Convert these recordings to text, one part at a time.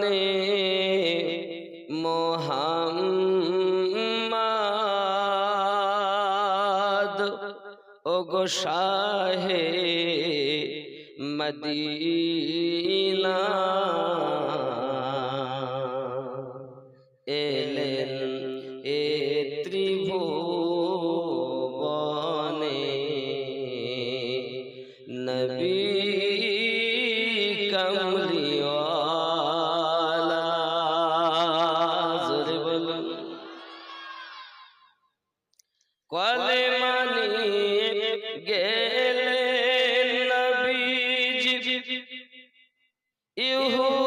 নে মোহাম্মদ। ও গো শাহে মদিনা। हो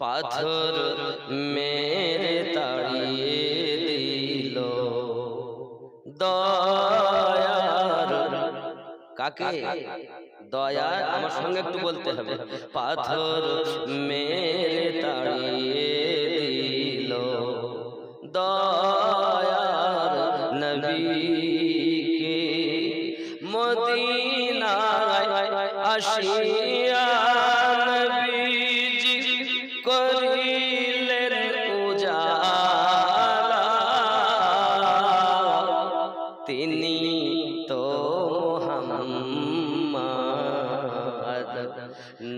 পাথর মেরে তাড়িয়ে দিল। দয়ার কাকে? দয়া আমার সঙ্গে একটু বলতে হবে। পাথর মেরে তাড়িয়ে দিল। দয়ার নবীকে মদিনায় আসিয়া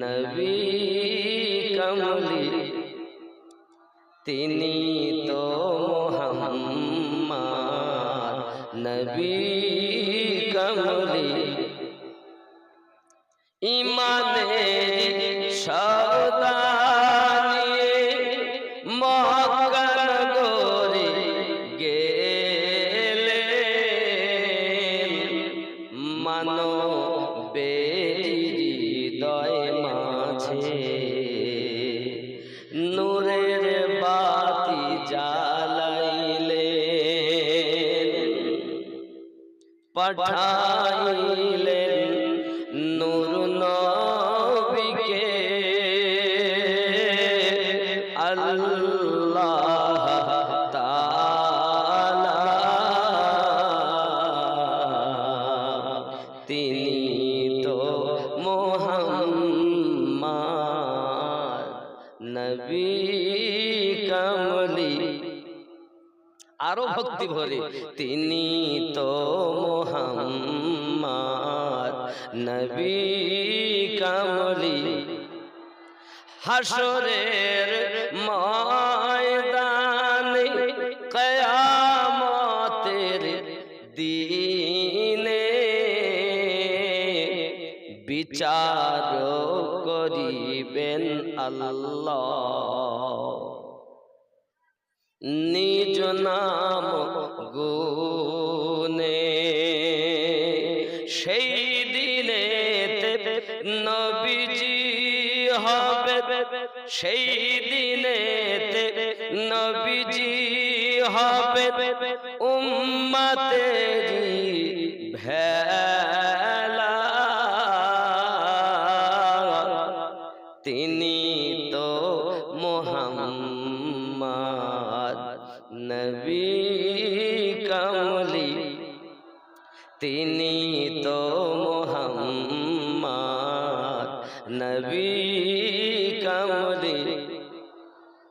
নবী কমলি তিনি তো মোহাম্মদ। নবী কমলি ইমানের পাঠাইলেন নূর হাসরের ময়দানে কয়ামতের দিনে বিচার করিবেন আল্লাহ। নিজ নাম গুনে সেই দিনে নবীজি হবে উম্মতেরি ভেলা। তিনি তো মোহাম্মদ নবী কমলি। তিনি তো মোহাম্মদ নবী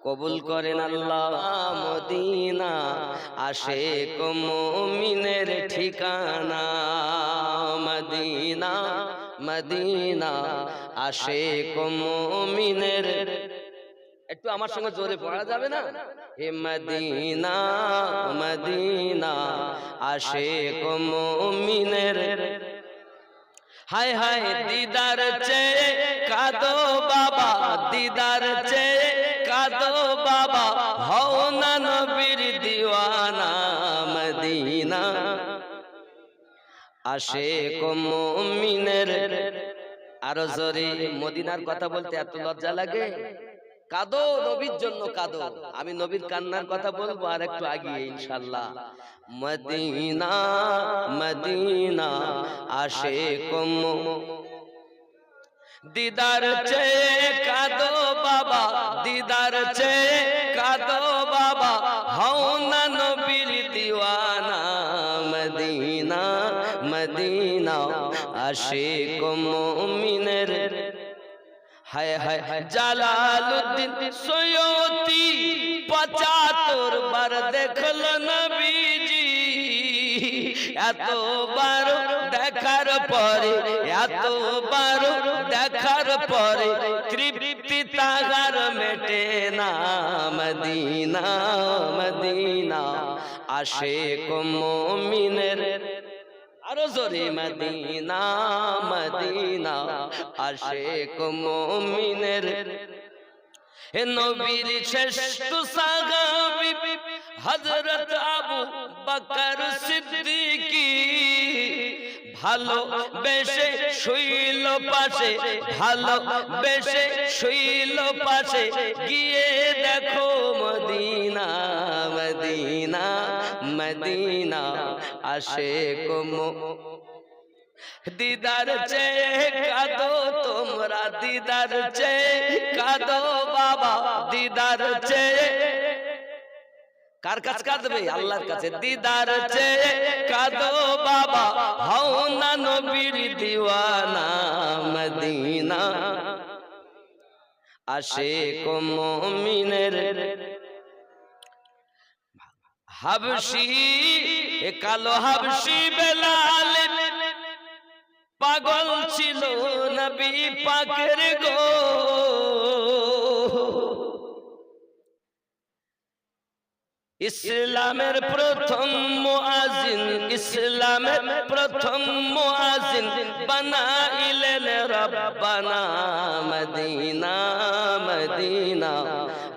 কবুল করেন আল্লাহ মদিনা। আসে মুমিনের ঠিকানা। Medina Medina. আসে মুমিনের একটু আমার সঙ্গে জোরে পড়া যাবে না? হে মদিনা মদিনা। আসে মুমিনের হায় হায় দিদার চেয়ে দিদার চেয়ে মদিনা আসে মুমিনের আরও জোরে মদিনার কথা বলতে এত লজ্জা লাগে? কাদো, নবীর জন্য কাদো। আমি নবীর কান্নার কথা বলব আর একটু আগিয়ে ইনশাল্লাহ মদিনা মদিনা আসে কম দিদার চেয়ে কাদো বাবা, দিদার চেয়ে আসে মুমিনের। হায় হায় জালালুদ্দিন সৈয়দি, পঁচাত্তর বার দেখল নবীজি। এতবার দেখার পরে এত এতবার দেখার পরে তৃপ্তি তাগার মেটে না মদিনা মদিনা। আসে মুমিনের জোরে মদিনা মদিনা আশেক মুমিনের। হে নবীর শ্রেষ্ঠ সাহাবী হযরত আবু বকর সিদ্দিকী। ভালো বেশে শুইল পাশে, ভালো বেশে শুইল পাশে, গিয়ে দেখো মদিনা মদিনা মদিনা আসে কুমু দিদার চেয়ে কাদো তোমরা, দিদার চেয়ে কাদো বাবা, দিদার চেয়ে কার কাছে কাঁদবে? আল্লাহর কাছে। দিদার চেয়ে কাদো বাবা হও না নবীর দিওয়ানা মদিনা। আসে মুমিনের হাবশি এ কালো হাবশি বেলাল। পাগল ছিল নবী পাকের গো। ইসলামের প্রথম মুআজিন ইসলামের প্রথম মুআজিন বানাইলেন রব্বানা মদিনা মদিনা,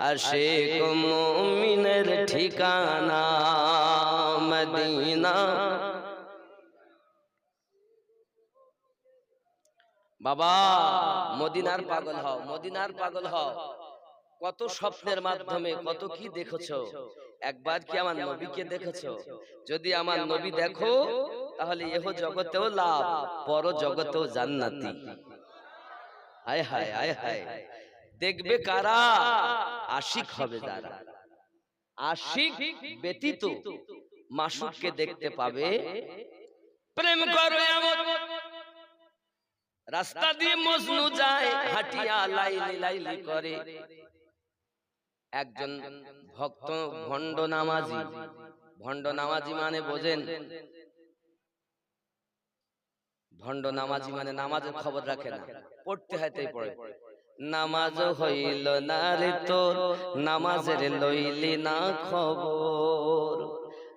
আশিক মুমিনের ঠিকানা, মদিনা। বাবা, মদিনার পাগল হও, মদিনার পাগল হও। কত স্বপ্নের মাধ্যমে কত কি দেখেছ? একবার কি আমার নবীকে দেখেছ? যদি আমার নবী দেখো তাহলে এহ জগতেও লাভ পর জগতেও জান্নাতি। হায় হায় হায় হায় দেখবে কারা? আশিক হবে যারা। আশিক ব্যতীত মাসুককে দেখতে পাবে। প্রেম করো এমন রাস্তা দিয়ে মজনু যায় হাটিয়া লাইলি লাইলি করে। একজন ভক্ত ভণ্ড নামাজি ভণ্ড নামাজি মানে বোঝেন। ভণ্ড নামাজি মানে নামাজের খবর রাখে না। পড়তে হয় তাই পড়ে। নামাজ হইল না রে তোর নামাজের লইলি না খবর।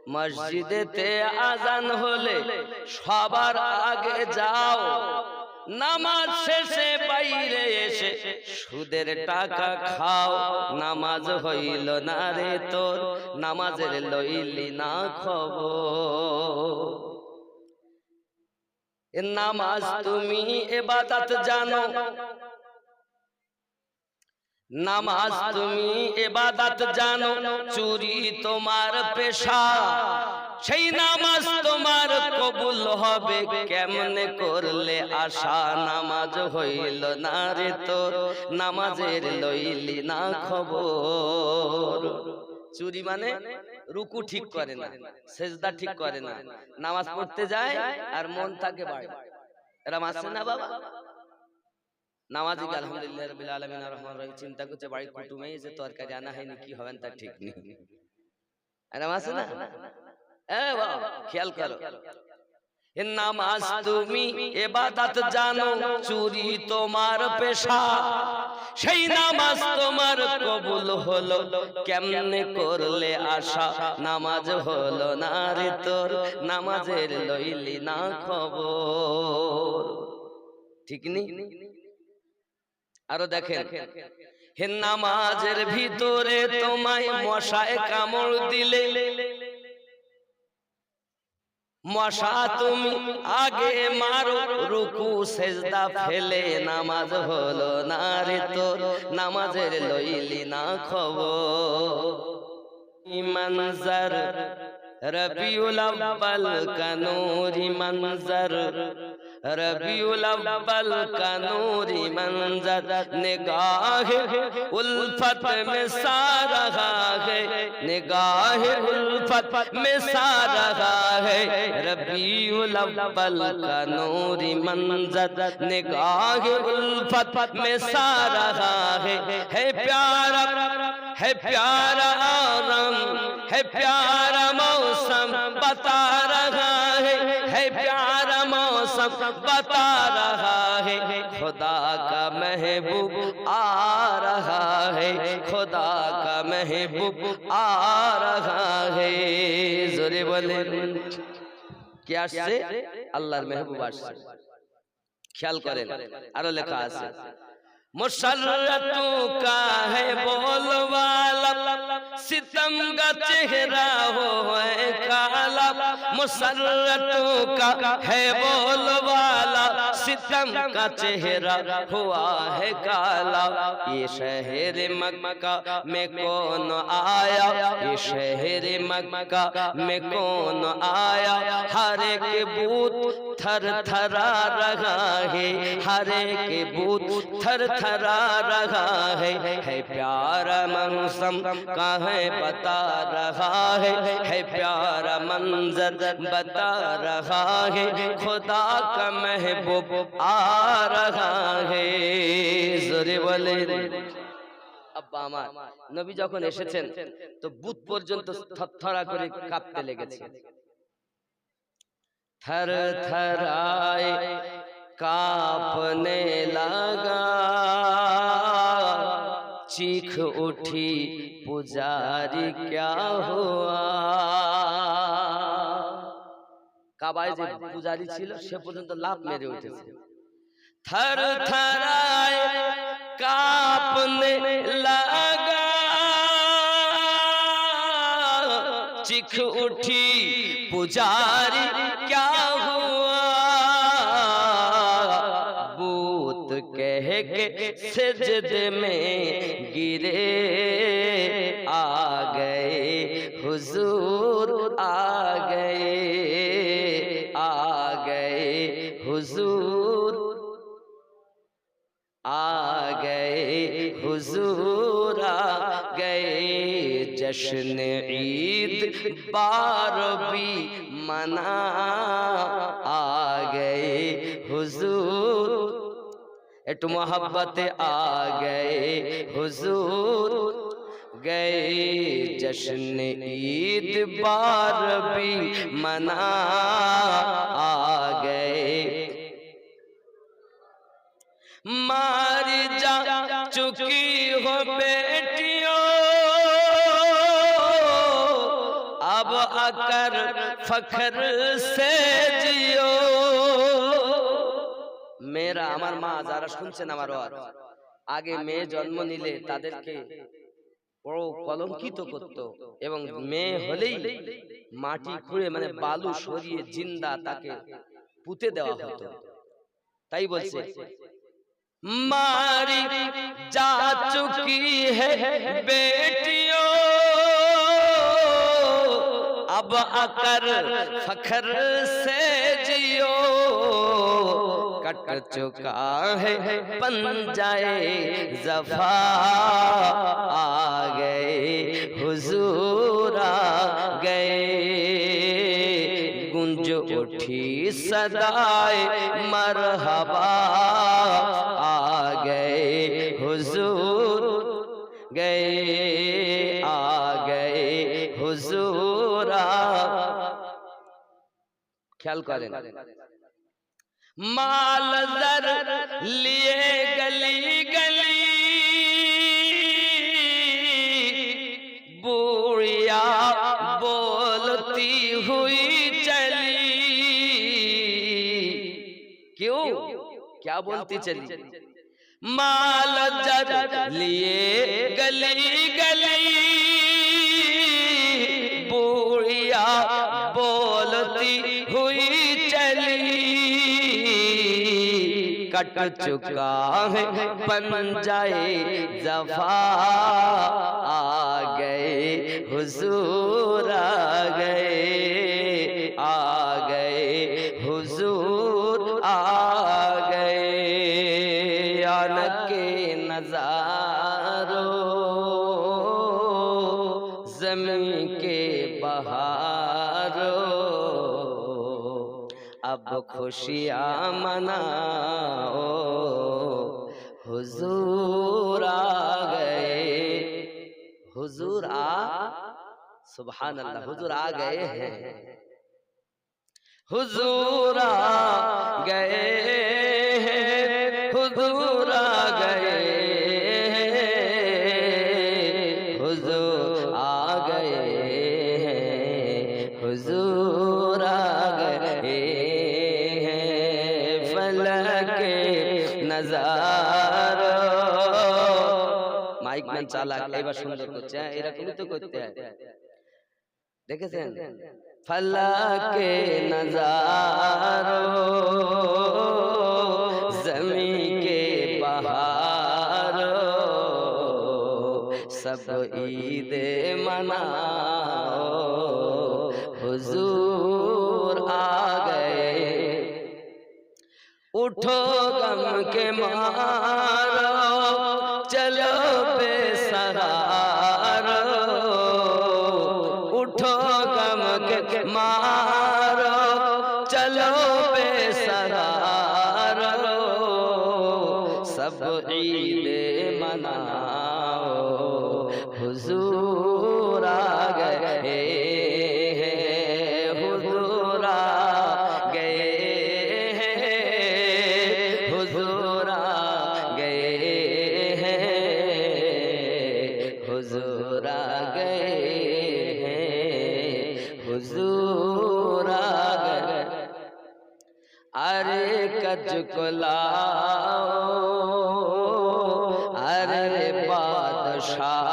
মসজিদেতে আজান হলে সবার আগে যাও। নামাজ শেষে বাইরে এসে সুদের টাকা খাও। নামাজ হইল না রে তোর, নামাজের লইলি না খবর। এ নামাজ তুমি এবাদত জানো। নামাজ তুমি এবাদত জানো। চুরি তোমার পেশা। সেই নামাজ তোমার কবুল হবে। কেমনে করলে আশা নামাজ হইল না রে তোর? নামাজের লইলি না খবর। চুরি মানে রুকু ঠিক করে না, সেজদা ঠিক করে না। নামাজ পড়তে যায় আর মন থাকে বাড়ি। এরা মাসে না বাবা? নামাজি আলহামদুলিল্লাহ চিন্তা করছে খেয়াল করো। নামাজ তুমি এবাদত জানো চুরি তোমার পেশা। সেই নামাজ তোমার কবুল হলো। কেমনে করলে আশা? নামাজ হলো না রে তোর? নামাজের লইলি না খবর। ঠিক নেই আরও দেখেন। হে নামাজের ভিতরে তোমায় মশায় কামড় দিলে। মশা তুমি আগে মারো, রুকু, সেজদা ফেলে নামাজ হলো না রে তোর, নামাজের লইলি না খবর। ইমানজার রবিউল আব্বাল কানুরি মানজার ربیع الاول کا نوری منظر، نگاہ الفت میں سا رہا ہے، نگاہ الفت میں سا رہا ہے۔ ربی الاول کا نوری منظر، نگاہ الفت میں سا رہا ہے۔ ہے پیارا ہے پیارا آرم ہے پیارا موسم बता रहा है खुदा का महबूब आ रहा है खुदा का महबूब आ रहा है जोरे बोले কে আসছে আল্লাহর মেহবুব আসছে খেয়াল করেন আরো লেখা আছে मुसर्रतों का है बोल वाला सितम का चेहरा हो है काला मुसर्रतों का है बोल ستم کا چہرہ ہوا ہے کالا۔ یہ شہر مکہ میں کون آیا؟ یہ شہر مکہ میں کون آیا؟ ہر ایک بوت تھر تھرا رہا ہے۔ ہر ایک بوت تھر تھرا رہا ہے۔ ہے پیارا منظم کہیں بتا رہا ہے؟ ہے پیارا منظر بتا رہا ہے۔ خدا کا محبوب आ रहा है जोरे बोले আব্বা আমার নবী যখন এসেছেন তো বুথ পর্যন্ত থরথরা করে কাঁপতে লেগেছে थर थराए कांपने लगा चीख उठी पुजारी क्या हुआ কাবায় যে পূজারি ছিল সে পর্যন্ত লাভ মেরে উঠেছে। থর থরায় চিখ উঠি পূজারি ক্যা হুয়া? কে মে গিরে আ গে হুজুর আ গে حضور آ گئے، حضور آ گئے۔ جشن عید بار بھی منا، آ گئے حضور۔ اٹ محبت آ گئے حضور۔ گئے جشن عید بار بھی منا، آ گئے۔ मार जा चुकी हो बेटियों अब आकर फखर से जियो মেয়েরা আমার মা যারা শুনছেন আমার ওয়াজ আগে মেয়ে জন্ম নিলে তাদেরকে বড় কলঙ্কিত করত এবং মেয়ে হলেই মাটি খুঁড়ে মানে বালু সরিয়ে জিন্দা তাকে পুঁতে দেওয়া হতো তাই বলছে ماری جا چکی ہے بیٹیوں اب اکر فخر سے جیو۔ کٹ چکا ہے پنجائے زفا۔ آ گئے حضور، آ گئے۔ گنج اٹھی صدائے مرحبا۔ گئے، آ گئے حضور۔ خیال کریں مال در لیے گلی گلی بوڑیا بولتی ہوئی چلی۔ کیوں؟ کیا بولتی چلی؟ مال جد لیے گلی گلی۔ بوڑیا بولتی ہوئی چلی۔ کٹ چکا ہے پنجائے زفا آ گئے، حضور آ گئے۔ نمی کے بہار اب خوشیاں منا حضور آ گئے۔ حضور آ۔ سبحان اللہ حضور آ گئے ہیں۔ حضور آ گئے ہیں۔ حضور آ گئے हैं फलक नजारो মাইক ম্যান চালাক এবার সুন্দর করছে হ্যাঁ, এরকমই তো করতে হয় দেখেছেন ফলকে নজারো জমি কে बहारो सब ईद मनाओ हुजूर आ गए اٹھو غم کے مارو، چلو بے سرارو اٹھو غم کے مارو، چلو بے سرارو سب عید مناؤ، حضور آگئے مجھ کو لاؤ ارے بادشاہ،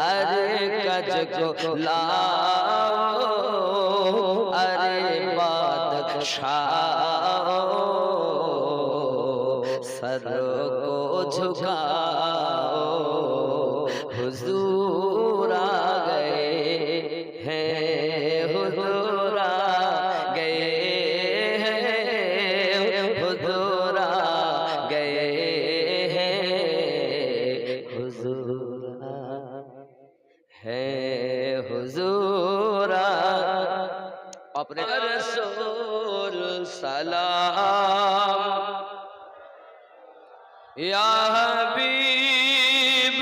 ارے کج کو لاؤ ارے بادشاہ، سر کو جھکاؤ، حضور রসুল সালাম। ইয়া হাবিব।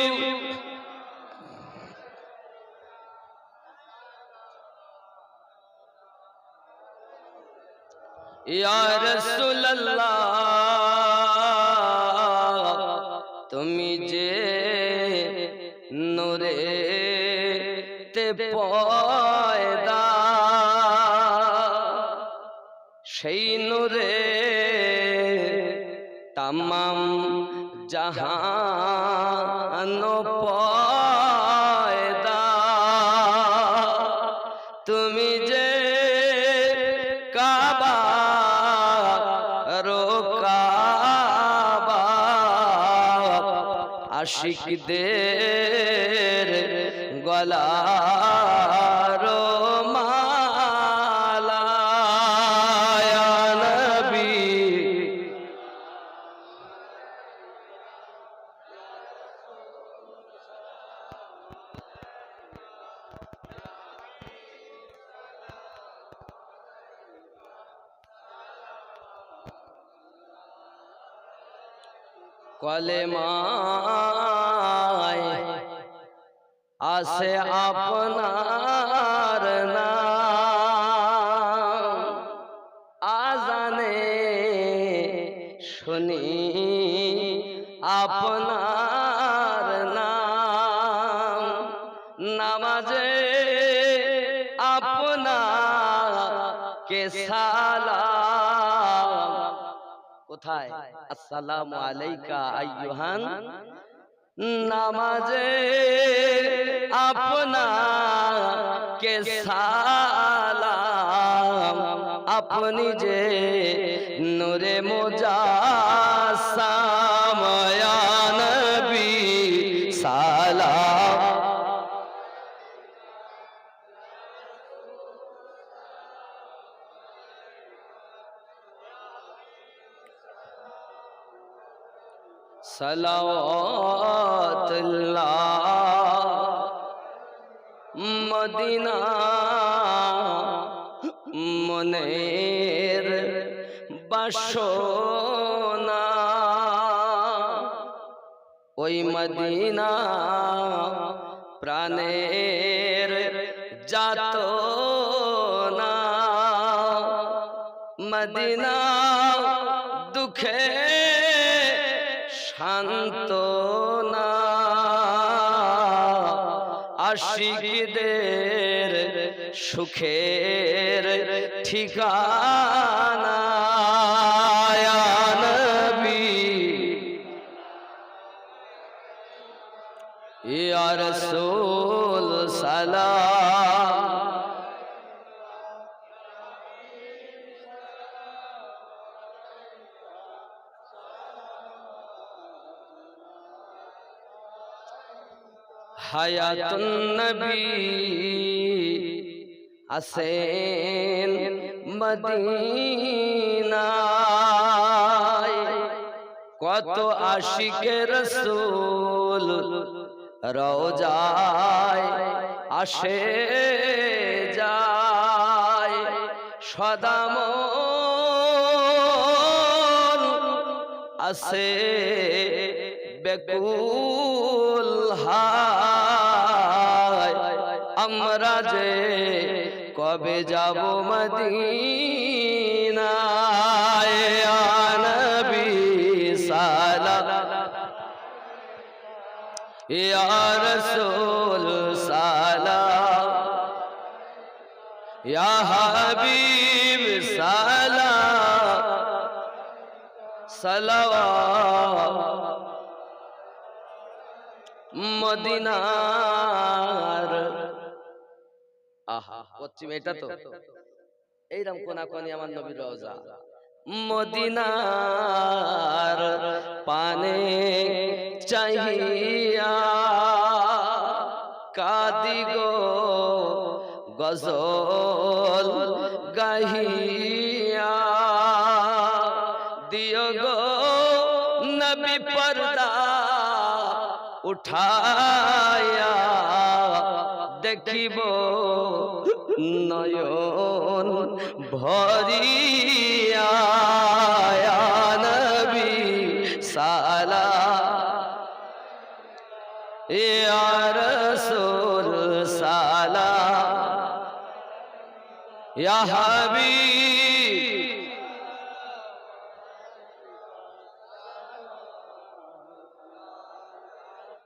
ইয়া রসুল আশিকদের গলার মালা। আপনাকে সালাম কোথায় আসসালামু আলাইকা আইয়ুহান নামাজে আপনা কে সালাম আপনি যে নূরে মোজা নবী সালাওয়াতুল্লাহ। মদিনা মনের বাসনা। ওই মদিনা প্রাণের যাত না মদিনা দুঃখে শান্ত না। আশিকদের সুখের ঠিকানা নবী। ইয়া রাসূল সালাম। হায়াতুন নবী আসেন মদিনায়। কত আশিকে রসুল রোজায় আসে যায়। সদাম আসে বেকুল হায়। আমরা যে কবে যাব মদিনায়? নবী সালাম ইয়া রাসূল সালাম। ইয়া হাবিব সালাম। সালাওয়াত। মদিনার আহা পশ্চিম এটা তো। এইরকম কোনা কোনি আমার নবীর রওজা। মদিনার পানে চাহিয়া কাদি গো গজল গাহিয়া। দিও গো নবী পর্দা উঠায়া দেখিব। নয়ন ভরিয়া নবী সালা। ইয়া রাসূল সালা। ইয়া হাবিব।